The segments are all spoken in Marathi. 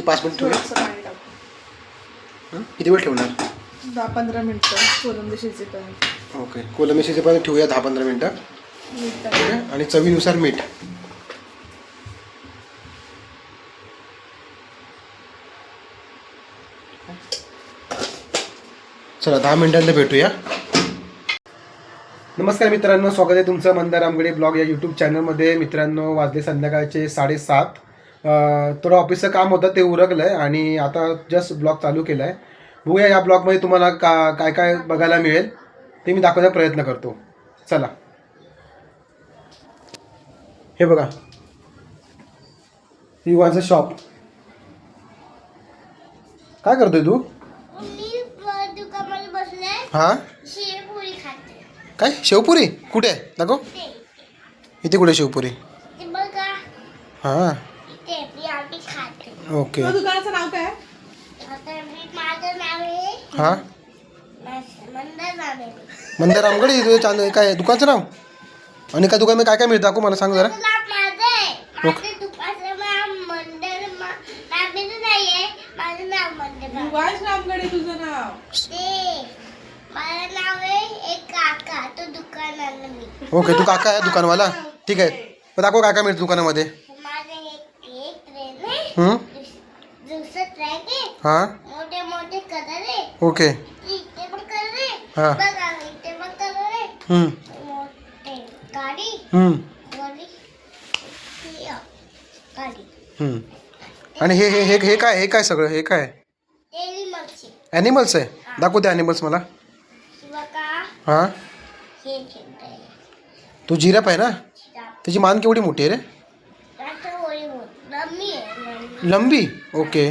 किती पाच मिनिट पाणी टाकू. हं? किती वेळ ठेवणार? दहा पंधरा मिनटं कोलंबी शिजेपर्यंत ओके कोलंबी शिजेपर्यंत ठेवूया दहा पंधरा मिनटं. मीठ ठीक टाकू. आहे आणि चवीनुसार मीठ. चला दहा मिनिटांनी भेटूया. नमस्कार मित्रांनो स्वागत आहे तुमचं मंदार आमगडे ब्लॉग या यूट्यूब चॅनलमध्ये मित्रांनो वाजले संध्याकाळचे साडेसात. थोडं ऑफिसचं काम होतं ते उरकलं आहे आणि आता जस्ट ब्लॉग चालू केला आहे बघूया या ब्लॉगमध्ये तुम्हाला का काय काय बघायला मिळेल ते मी दाखवण्याचा प्रयत्न करतो. चला. हे बघा. युवाचं शॉप काय करतोय तू? हा? काय? शेवपुरी? कुठे? आहे दाखव. इथे. कुठे शेवपुरी? हां. ओके. दुकानाचं नाव काय? आता मी माझं नाव आहे हां? मंदार नाव आहे. मंदार तुझं चांद काय आहे? दुकानचं नाव? आणि काय दुकान काय काय मिळतं? दाखव मला सांग जरा. माझं नाव माझं आहे. माझं दुकानाचं नाव मंदार नाव नाही आहे माझं नाव मंदार नाव. युवाज नामगडे तुझं नाव. ते माझं नाव आहे एक काका. तो दुकानाला मी. ओके तू काका आहे दुकानवाला? ठीक आहे. मग दाखव काय काय मिळतं दुकानामध्ये. माझं एक एक ट्रेन आहे. हं? हां? मोठे मोठे कलर आहे. ओके. इथे पण कलर आहे. हा. बघा इथे पण कलर आहे. हं, मोठे गाडी. हं, गाडी ही अ, गाडी. हं. आणि हे हे हे हे काय हे काय सगळं? हे काय? तेली मच्छी ॲनिमल्स आहे? दाखव ते ॲनिमल्स मला. किंवा का? हां? हे तू जिराप आहे ना? त्याची मान केवढी मोठी आहे रे? रात्र होळी बोल रम्मी आहे रम्मी लंबी? ओके.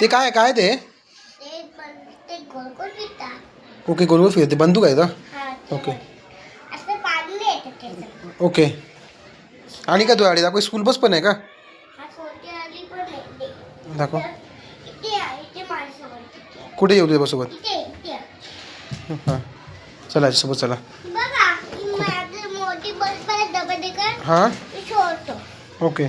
ते काय काय ते? ओके गोल गोल फिरते बंदूक आहे का? हा ओके. ओके. आणि काय तू आडी दाखव स्कूल बस पण आहे का? हा दाखव. कुठे येऊ तुझ्यासोबत. हां. चला सोबत चला. ही? ओके.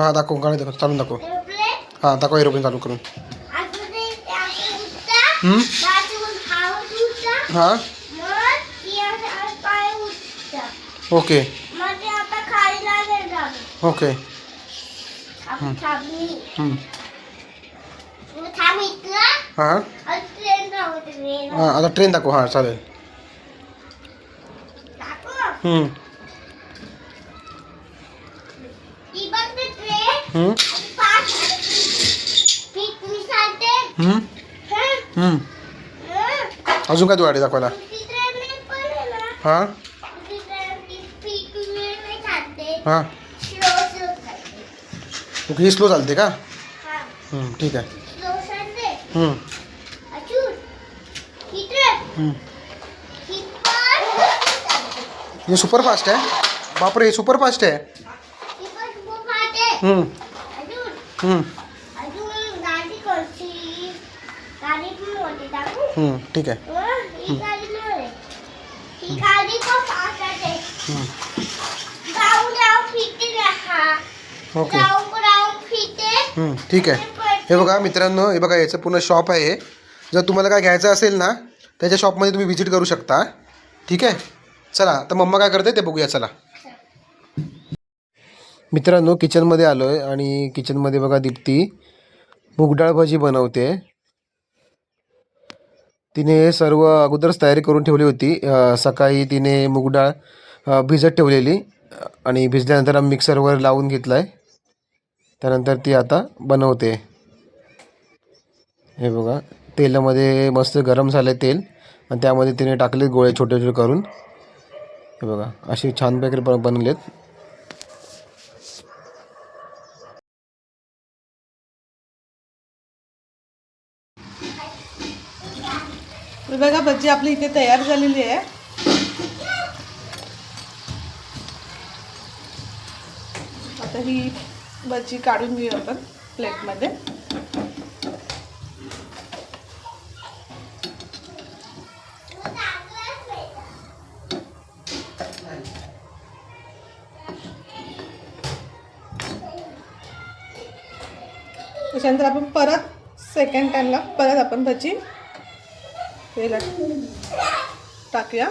हं. दाखवू हां दाखव गाडी दाखव चालून दाखव. हां दाखव एरोप्लेन चालू करून. हं? हां? ओके. ओके. हं. हां? हां आता ट्रेन दाखव. हां चालेल दाखव हं, ही बघ ते ट्रेन हं, आणि पाच पीठ मी सांगते हं, हं? हं. हं? अजून काय वाढे दाखवायला? हां? हां? ओके स्लो चालते का? ठीक आहे. हे सुपरफास्ट आहे. बापरे हे सुपरफास्ट आहे. हम्म, अजून? हम्म, अजून गाडी करची गाडी पण मोठी टाकू हम्म, ठीक आहे. ही गाडी नाही. ही गाडी पण फास्ट आहे. हम्म, जाऊन जाऊन फिरते ना हा. ओके. जाऊन जाऊन फिरते. हम्म, ठीक आहे. हे बघा मित्रांनो हे बघा याचं पूर्ण शॉप आहे जर तुम्हाला काय घ्यायचं असेल ना त्याच्या शॉपमध्ये तुम्ही व्हिजिट करू शकता. ठीक आहे? चला तर मम्मा काय करते ते बघूया चला. मित्रांनो किचनमध्ये आलो आहे आणि किचनमध्ये बघा दीप्ती मुगडाळ भाजी बनवते. तिने हे सर्व अगोदरच तयारी करून ठेवली होती. सकाळी तिने मुगडाळ भिजत ठेवलेली आणि भिजल्यानंतर आम्ही मिक्सरवर लावून घेतला आहे त्यानंतर ती आता बनवते. हे बघा तेलामध्ये मस्त गरम झालं तेल आणि त्यामध्ये तिने टाकले गोळे छोटे छोटे करून. हे बघा असे छानपैकी बन बनलेत. बघा भजी आपली इथे तयार झालेली आहे. आता ही भजी काढून घेऊ आपण प्लेटमध्ये. त्याच्यानंतर आपण परत सेकंड टाइमला परत आपण भजी तेलात टाकूया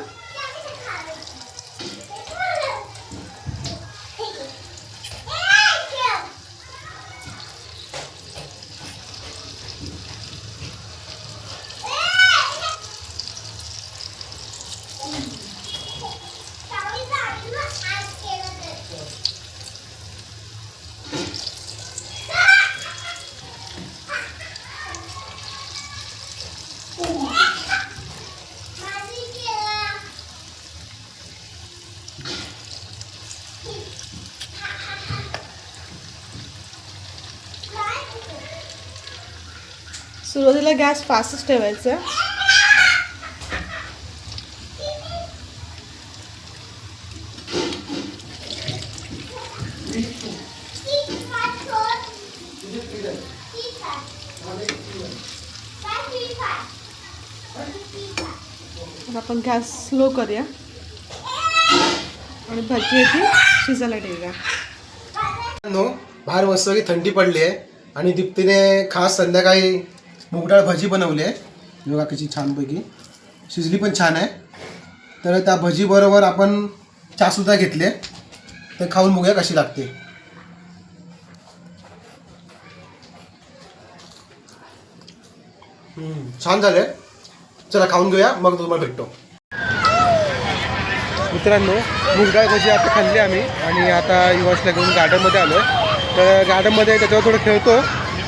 सुरुवातीला गॅस फास्टच ठेवायचा आहे आपण गॅस स्लो करूया. आणि भजी आहे शिजायला ठेवूया. नो बाहेर मस्त थंडी पडली आहे आणि दीप्तीने खास संध्याकाळी मुगडाळ भजी बनवली आहे. बघा कशी छानपैकी. शिजली पण छान आहे. तर त्या भजीबरोबर आपण चहासुद्धा घेतले. तर खाऊन बघूया कशी लागते. छान झाले चला खाऊन घेऊया. मग तुम्हाला भेटतो. मित्रांनो मुगडाळ भजी आता खाल्ली आम्ही. आणि आता युवासला घेऊन गार्डनमध्ये आलो आहे तर गार्डनमध्ये त्याच्यावर थोडं खेळतो.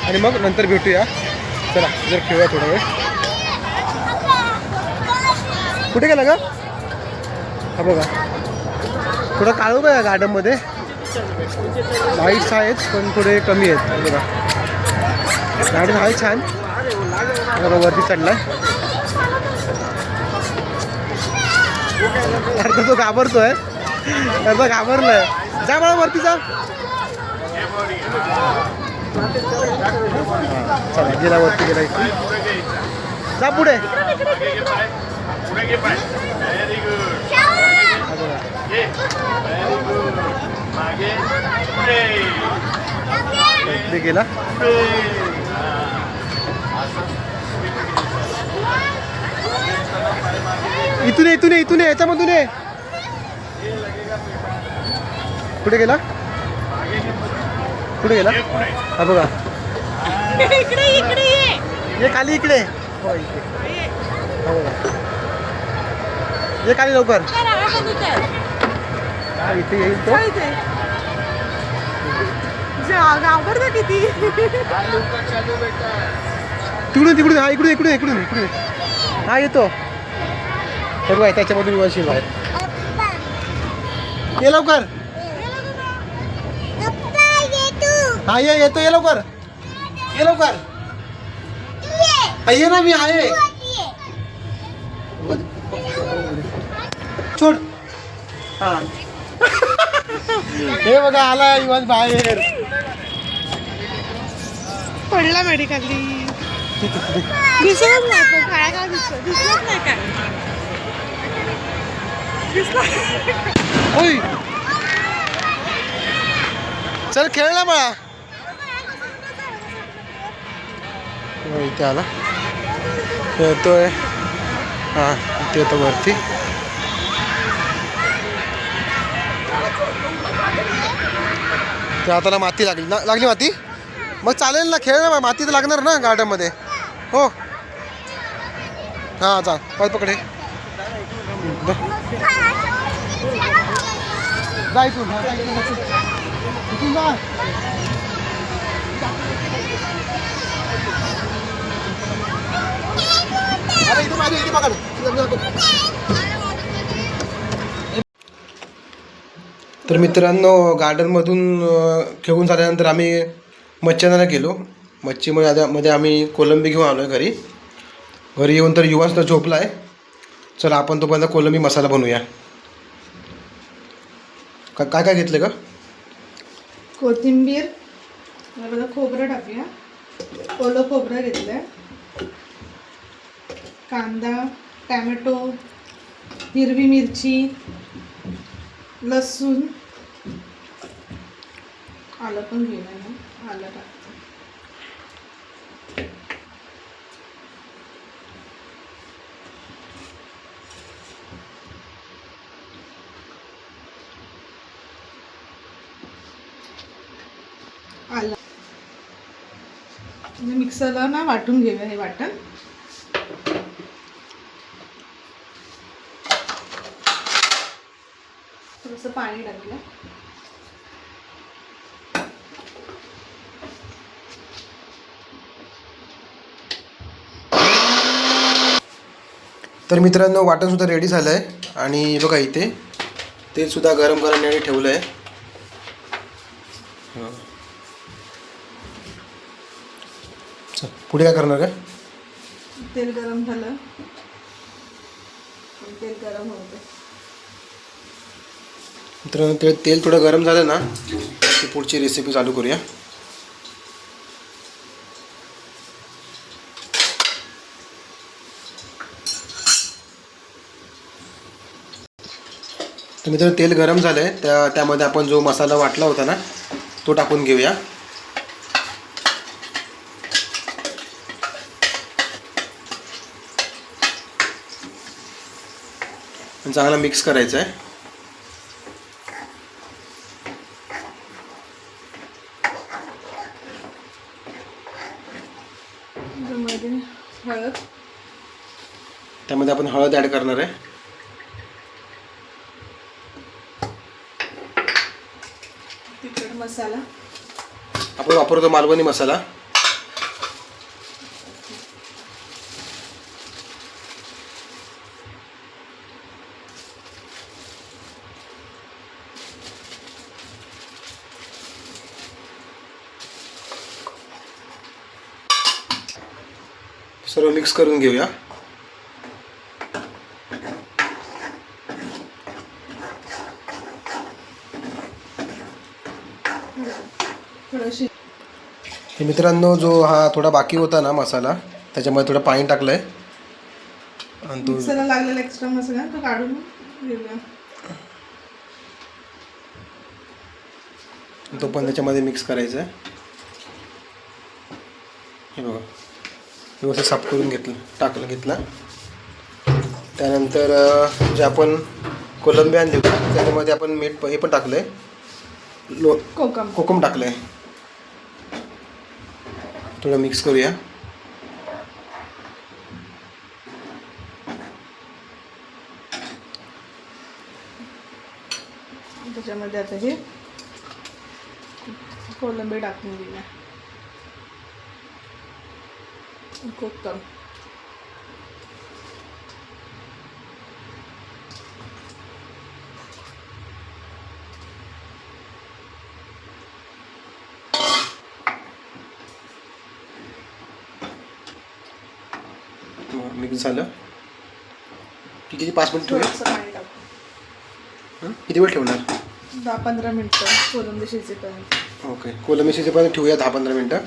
आणि मग नंतर भेटूया. चला जर खेळूया थोडा वेळ. कुठे गेला का हा बघा. थोडं काळू का गार्डनमध्ये. लाईट्स आहेत पण थोडे कमी आहेत. बघा. गार्डन आहे छान. बघा वरती चढला अर्धा तो घाबरतोय. अर्धा घाबरलाय. जा मला वरती जा. चला गेला वरती गेला इथे जा पुढे. गेला. इथून इथून इथून याच्यामधून कुठे गेला. कुठे गेला हा बघा. इकडे इकडे ये. खाली इकडे. हो, इकडे. हा बघा. ये खाली लवकर. हा, इथे येईल तो. घाबरता किती? तिकडून तिकडून. हा इकडून इकडून इकडून इकडून. हा येतो. हे बघा त्याच्यामधून वशील बाहेर. ये लवकर. हा ये येतो ये लवकर. ये लवकर. हा, ये ना मी आहे. छोड. हा. हे बघा आला इवन बाहेर. पडला मेडिकली. नाही तो काळा काय दिसतो? दिसलंच नाही काय? दिसला. ओय. चल खेळ ना मला इथे आला. खेळतोय. हा इथे येतो वरती. आता ना माती लागली. ना लागली माती? मग चालेल ना खेळ ना माती तर लागणार ना गार्डनमध्ये. हो. हां चाल पाय पकडे. जायचो अरे इथून माझी इथे पकड. इथं पकड. तर मित्रांनो गार्डनमधून खेळून झाल्यानंतर आम्ही मच्छीनाला गेलो. मच्छीमध्ये आता मध्ये आम्ही कोलंबी घेऊन आलो आहे घरी. घरी येऊन तर युवांस तर झोपला आहे चला आपण तोपर्यंत कोलंबी मसाला बनवूया. का काय काय घेतलं का कोथिंबीर. बघा खोबरं टाकूया. ओलं खोबरं घेतलंय. कांदा टॅमॅटो हिरवी मिरची लसूण. आलं पण घेऊया आलं. टाकू आलं म्हणजे मिक्सरला ना वाटून घेऊया हे वाटण. थोडंसं पाणी टाकलं तर मित्रांनो वाटणसुद्धा रेडी झालं आहे आणि बघा इथे तेलसुद्धा गरम करण्याने ठेवलं आहे पुढे काय करणार काय तेल गरम झालं. तेल गरम होतं मित्रांनो ते तेल थोडं गरम झालं ना की पुढची रेसिपी चालू करूया. तर मित्रांनो तेल गरम झालं आहे त्या त्यामध्ये आपण जो मसाला वाटला होता ना तो टाकून घेऊया. आणि चांगला मिक्स करायचा आहे. हळद. त्यामध्ये आपण हळद ॲड करणार आहे. तिखट मसाला. आपण वापरतो मालवणी मसाला. सर्व मिक्स करून घेऊया. हे मित्रांनो जो हा थोडा बाकी होता ना मसाला त्याच्यामध्ये थोडं पाणी टाकलं आहे आणि तो लागलेला एक्स्ट्रा मसाला तो काढून घेऊया. तो पण त्याच्यामध्ये मिक्स करायचा आहे हे बघा. व्यवस्थित साफ करून घेतलं टाकलं घेतला. त्यानंतर जे आपण कोलंबी आणली होती त्याच्यामध्ये आपण मीठ हे पण टाकलं आहे लो कोकम. कोकम टाकलं आहे थोडं मिक्स करूया. त्याच्यामध्ये आता हे कोलंबी टाकून घेऊया कोकम मिक्स झालं? की किती पाच मिनिट ठेवूया हं? किती वेळ ठेवणार? दहा पंधरा मिनटं कोलंबी शिजेपर्यंत. ओके कोलंबी शिजेपर्यंत ठेवूया दहा पंधरा मिनटं.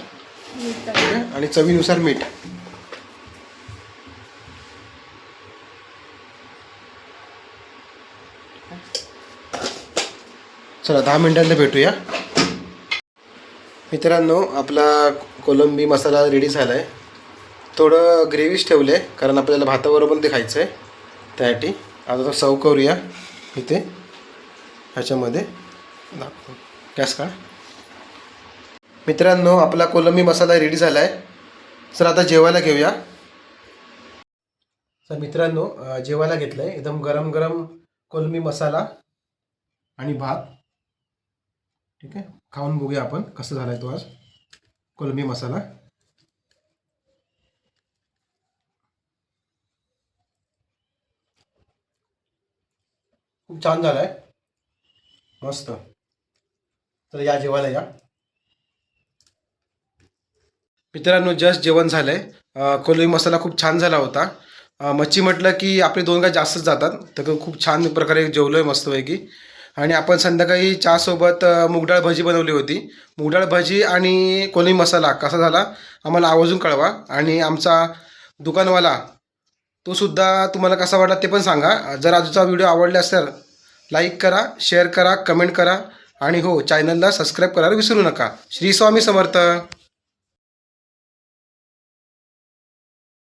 आणि चवीनुसार मीठ. चला दहा मिनिटांनी भेटूया. मित्रांनो आपला कोलंबी मसाला रेडी झाला आहे थोडं ग्रेव्हीच ठेवलं आहे कारण आपल्याला भाताबरोबर पण ते खायचं आहे त्यासाठी. आता तो सर्व करूया. इथे. ह्याच्यामध्ये. दाखव. गॅस का मित्रांनो आपला कोलंबी मसाला रेडी झाला आहे तर आता जेवायला घेऊया. तर मित्रांनो जेवायला घेतलं आहे एकदम गरम गरम कोलंबी मसाला आणि भात. ठीक आहे? खाऊन बघूया आपण कसं झाला आहे तो आज. कोलंबी मसाला. खूप छान झाला आहे मस्त. तर या जेवायला या. मित्रांनो जस्ट जेवण झालं आहे कोलंबी मसाला खूप छान झाला होता. मच्छी म्हटलं की आपले दोन गाय जास्तच जातात. तर खूप छान प्रकारे जेवलो आहे मस्तपैकी. आणि आपण संध्याकाळी चहासोबत मुगडाळ भजी बनवली होती. मुगडाळ भजी आणि कोलमी मसाला कसा झाला आम्हाला आवर्जून कळवा. आणि आमचा दुकानवाला तो सुद्धा तुम्हाला कसा वाटला ते पण सांगा. जर आजचा व्हिडिओ आवडला असेल लाईक करा शेअर करा कमेंट करा. आणि हो चॅनलला सबस्क्राईब करायला विसरू नका. श्री स्वामी समर्थ.